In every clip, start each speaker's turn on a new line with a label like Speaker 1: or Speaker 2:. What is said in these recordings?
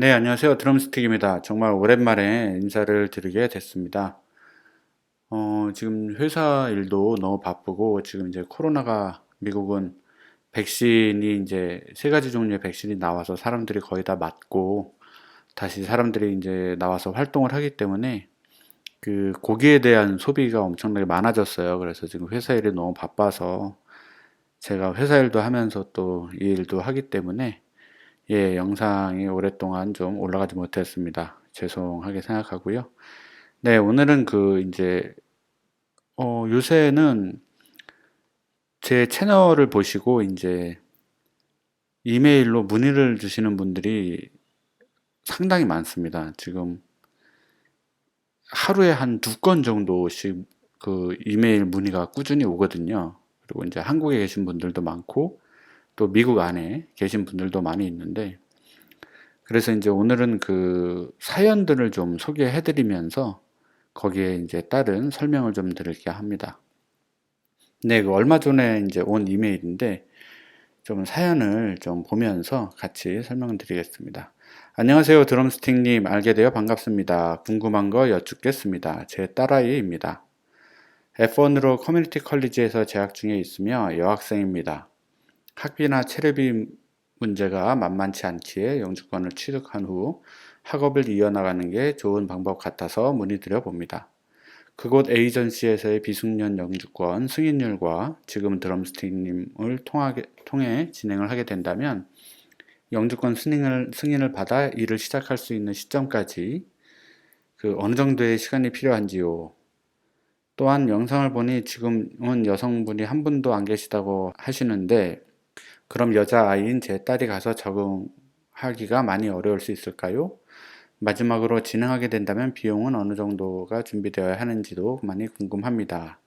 Speaker 1: 네, 안녕하세요. 드럼스틱입니다. 정말 오랜만에 인사를 드리게 됐습니다. 어, 지금 회사 일도 너무 바쁘고, 지금 이제 코로나가 미국은 백신이 이제 세 가지 종류의 백신이 나와서 사람들이 거의 다 맞고, 다시 사람들이 이제 나와서 활동을 하기 때문에 그 고기에 대한 소비가 엄청나게 많아졌어요. 그래서 지금 회사 일이 너무 바빠서 제가 회사 일도 하면서 또 이 일도 하기 때문에 예, 영상이 오랫동안 좀 올라가지 못했습니다. 죄송하게 생각하고요. 네, 오늘은 그 이제 어, 요새는 제 채널을 보시고 이제 이메일로 문의를 주시는 분들이 상당히 많습니다. 지금 하루에 한 두 건 정도씩 그 이메일 문의가 꾸준히 오거든요. 그리고 이제 한국에 계신 분들도 많고 또 미국 안에 계신 분들도 많이 있는데 그래서 이제 오늘은 그 사연들을 좀 소개해 드리면서 거기에 이제 따른 설명을 좀 드릴게 합니다. 네, 그 얼마 전에 이제 온 이메일인데 좀 사연을 좀 보면서 같이 설명을 드리겠습니다. 안녕하세요, 드럼스틱님. 알게 되어 반갑습니다. 궁금한 거 여쭙겠습니다. 제 딸아이입니다. F1으로 커뮤니티 컬리지에서 재학 중에 있으며 여학생입니다. 학비나 체류비 문제가 만만치 않기에 영주권을 취득한 후 학업을 이어나가는 게 좋은 방법 같아서 문의드려 봅니다. 그곳 에이전시에서의 비숙련 영주권 승인율과 지금 드럼스틱님을 통하게, 통해 진행을 하게 된다면 영주권 승인을, 승인을 받아 일을 시작할 수 있는 시점까지 그 어느 정도의 시간이 필요한지요. 또한 영상을 보니 지금은 여성분이 한 분도 안 계시다고 하시는데 그럼 여자아이인 제 딸이 가서 적응하기가 많이 어려울 수 있을까요? 마지막으로 진행하게 된다면 비용은 어느 정도가 준비되어야 하는지도 많이 궁금합니다.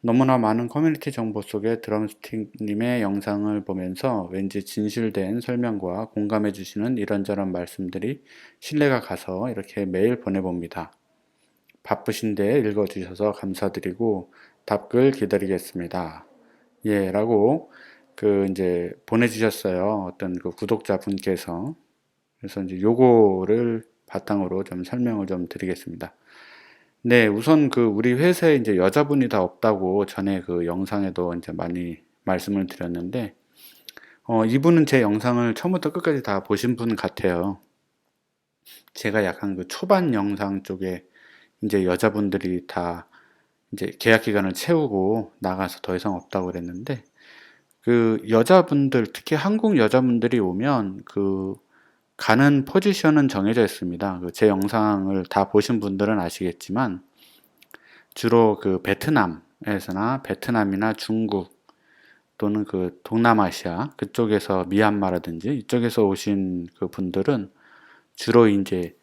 Speaker 1: 너무나 많은 커뮤니티 정보 속에 드럼스틱님의 영상을 보면서 왠지 진실된 설명과 공감해 주시는 이런저런 말씀들이 신뢰가 가서 이렇게 메일 보내봅니다. 바쁘신데 읽어주셔서 감사드리고 답글 기다리겠습니다. 예, 라고 그 이제 보내주셨어요. 어떤 그 구독자분께서. 그래서 이제 요거를 바탕으로 좀 설명을 좀 드리겠습니다. 네, 우선 그 우리 회사에 이제 여자분이 다 없다고 전에 그 영상에도 이제 많이 말씀을 드렸는데, 어, 이분은 제 영상을 처음부터 끝까지 다 보신 분 같아요. 제가 약간 그 초반 영상 쪽에 이제 여자분들이 다 이제 계약 기간을 채우고 나가서 더 이상 없다고 그랬는데, 그 여자분들, 특히 한국 여자분들이 오면 그 가는 포지션은 정해져 있습니다. 그제 영상을 다 보신 분들은 아시겠지만 주로 그 베트남에서나 베트남이나 중국 또는 그 동남아시아 그쪽에서 미얀마라든지 이쪽에서 오신 그 분들은 주로 이제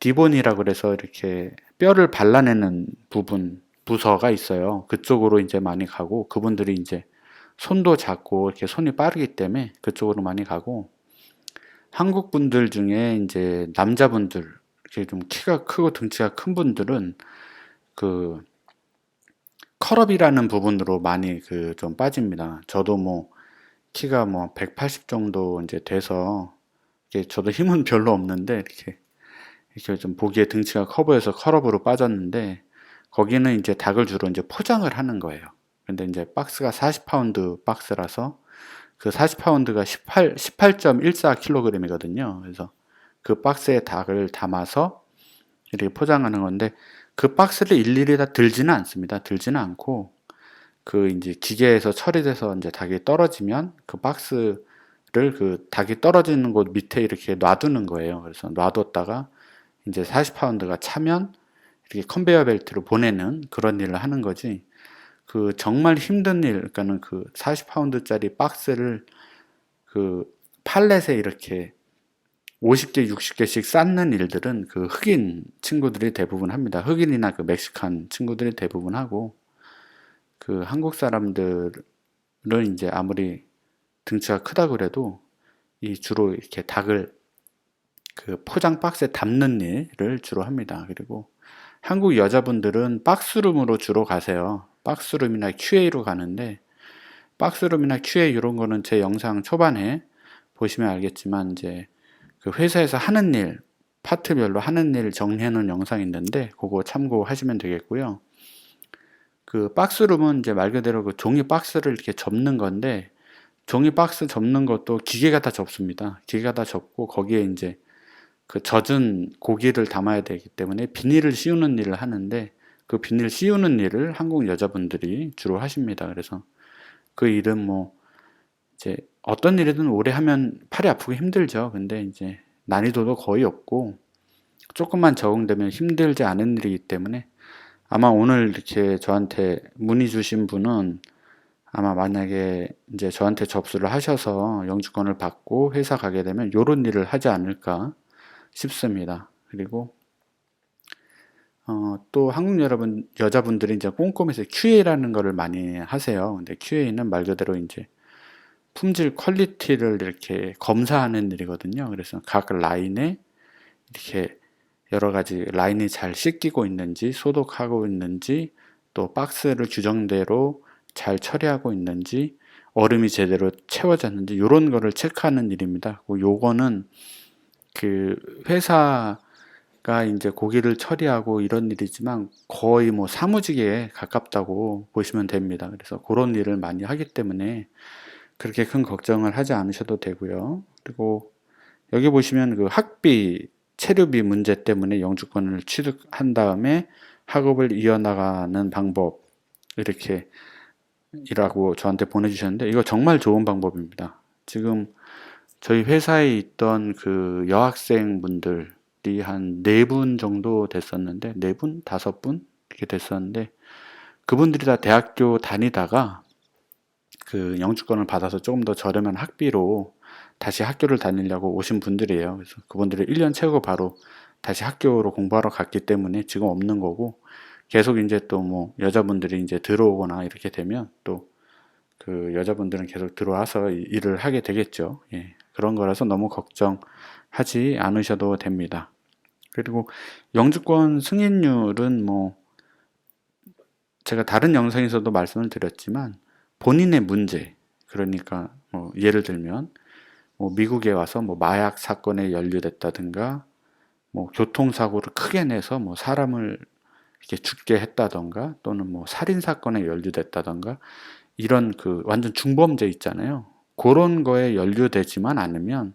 Speaker 1: 디본이라 그래서 이렇게 뼈를 발라내는 부분 부서가 있어요. 그쪽으로 이제 많이 가고 그분들이 이제 손도 작고 이렇게 손이 빠르기 때문에 그쪽으로 많이 가고 한국 분들 중에 이제 남자분들 이렇게 좀 키가 크고 등치가 큰 분들은 그 컬업이라는 부분으로 많이 그 좀 빠집니다. 저도 뭐 키가 뭐 180 정도 이제 돼서 이게 저도 힘은 별로 없는데 이렇게 이렇게 좀 보기에 등치가 커 보여서 컬업으로 빠졌는데 거기는 이제 닭을 주로 이제 포장을 하는 거예요. 근데 이제 박스가 40파운드 박스라서 그 40파운드가 18, 18.14kg이거든요. 그래서 그 박스에 닭을 담아서 이렇게 포장하는 건데 그 박스를 일일이 다 들지는 않습니다. 들지는 않고 그 이제 기계에서 처리돼서 이제 닭이 떨어지면 그 박스를 그 닭이 떨어지는 곳 밑에 이렇게 놔두는 거예요. 그래서 놔뒀다가 이제 40파운드가 차면 이렇게 컨베이어 벨트로 보내는 그런 일을 하는 거지. 그 정말 힘든 일, 그러니까는 그 40파운드짜리 박스를 그 팔렛에 이렇게 50개, 60개씩 쌓는 일들은 그 흑인 친구들이 대부분 합니다. 흑인이나 그 멕시칸 친구들이 대부분 하고 그 한국 사람들은 이제 아무리 등치가 크다 그래도 이 주로 이렇게 닭을 그 포장 박스에 담는 일을 주로 합니다. 그리고 한국 여자분들은 박스룸으로 주로 가세요. 박스룸이나 QA로 가는데 박스룸이나 QA 이런 거는 제 영상 초반에 보시면 알겠지만 이제 그그 회사에서 하는 일, 파트별로 하는 일 정리해 놓은 영상이 있는데 그거 참고하시면 되겠고요. 그 박스룸은 이제 말 그대로 그 종이 박스를 이렇게 접는 건데 종이 박스 접는 것도 기계가 다 접습니다. 기계가 다 접고 거기에 이제 그 젖은 고기를 담아야 되기 때문에 비닐을 씌우는 일을 하는데 그 비닐 씌우는 일을 한국 여자분들이 주로 하십니다. 그래서 그 일은 뭐 이제 어떤 일이든 오래 하면 팔이 아프고 힘들죠. 근데 이제 난이도도 거의 없고 조금만 적응되면 힘들지 않은 일이기 때문에 아마 오늘 이렇게 저한테 문의 주신 분은 아마 만약에 이제 저한테 접수를 하셔서 영주권을 받고 회사 가게 되면 요런 일을 하지 않을까 싶습니다. 그리고 어, 또 한국 여러분 여자분들이 이제 꼼꼼해서 QA라는 거를 많이 하세요. 근데 QA는 말 그대로 이제 품질 퀄리티를 이렇게 검사하는 일이거든요. 그래서 각 라인에 이렇게 여러 가지 라인이 잘 씻기고 있는지, 소독하고 있는지, 또 박스를 규정대로 잘 처리하고 있는지, 얼음이 제대로 채워졌는지, 이런 거를 체크하는 일입니다. 그 요거는 그 회사가 이제 고기를 처리하고 이런 일이지만 거의 뭐 사무직에 가깝다고 보시면 됩니다. 그래서 그런 일을 많이 하기 때문에 그렇게 큰 걱정을 하지 않으셔도 되고요. 그리고 여기 보시면 그 학비, 체류비 문제 때문에 영주권을 취득한 다음에 학업을 이어나가는 방법 이렇게 이라고 저한테 보내주셨는데 이거 정말 좋은 방법입니다. 지금 저희 회사에 있던 그 여학생 분들이 한 네 분 정도 됐었는데 네 분, 다섯 분 이렇게 됐었는데 그분들이 다 대학교 다니다가 그 영주권을 받아서 조금 더 저렴한 학비로 다시 학교를 다니려고 오신 분들이에요. 그래서 그분들이 1년 채우고 바로 다시 학교로 공부하러 갔기 때문에 지금 없는 거고 계속 이제 또 뭐 여자분들이 이제 들어오거나 이렇게 되면 또 그 여자분들은 계속 들어와서 이- 일을 하게 되겠죠. 예. 그런 거라서 너무 걱정하지 않으셔도 됩니다. 그리고 영주권 승인율은 뭐 제가 다른 영상에서도 말씀을 드렸지만 본인의 문제 그러니까 뭐 예를 들면 뭐 미국에 와서 뭐 마약 사건에 연루됐다든가 뭐 교통사고를 크게 내서 뭐 사람을 이렇게 죽게 했다던가 또는 뭐 살인 사건에 연루됐다던가 이런 그 완전 중범죄 있잖아요. 그런 거에 연루되지만 않으면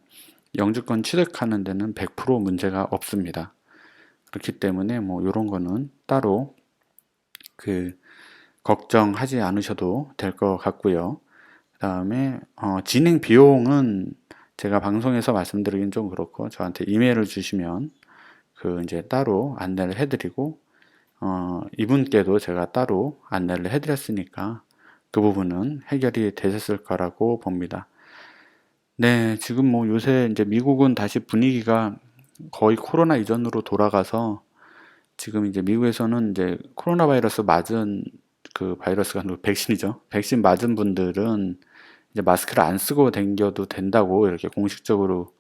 Speaker 1: 영주권 취득하는 데는 100% 문제가 없습니다. 그렇기 때문에 뭐 이런 거는 따로 그 걱정하지 않으셔도 될 것 같고요. 그 다음에 어, 진행 비용은 제가 방송에서 말씀드리긴 좀 그렇고 저한테 이메일을 주시면 그 이제 따로 안내를 해드리고 어, 이분께도 제가 따로 안내를 해드렸으니까 그 부분은 해결이 되셨을 거라고 봅니다. 네, 지금 뭐 요새 이제 미국은 다시 분위기가 거의 코로나 이전으로 돌아가서 지금 이제 미국에서는 이제 코로나 바이러스 맞은 그 바이러스가 아니고 백신이죠. 백신 맞은 분들은 이제 마스크를 안 쓰고 다녀도 된다고 이렇게 공식적으로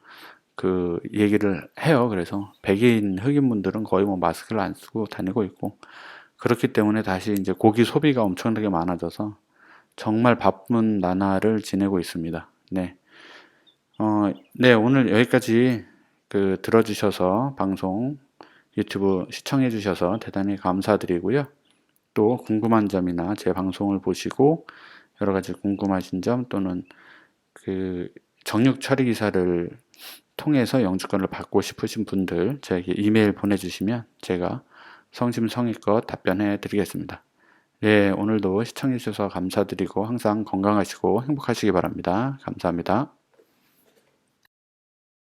Speaker 1: 그 얘기를 해요. 그래서 백인 흑인 분들은 거의 뭐 마스크를 안 쓰고 다니고 있고 그렇기 때문에 다시 이제 고기 소비가 엄청나게 많아져서 정말 바쁜 나날을 지내고 있습니다. 네. 어, 네, 오늘 여기까지 그 들어주셔서 방송 유튜브 시청해 주셔서 대단히 감사드리고요. 또 궁금한 점이나 제 방송을 보시고 여러 가지 궁금하신 점 또는 그 정육 처리 기사를 통해서 영주권을 받고 싶으신 분들 저에게 이메일 보내주시면 제가 성심성의껏 답변해 드리겠습니다. 네, 오늘도 시청해 주셔서 감사드리고 항상 건강하시고 행복하시기 바랍니다. 감사합니다.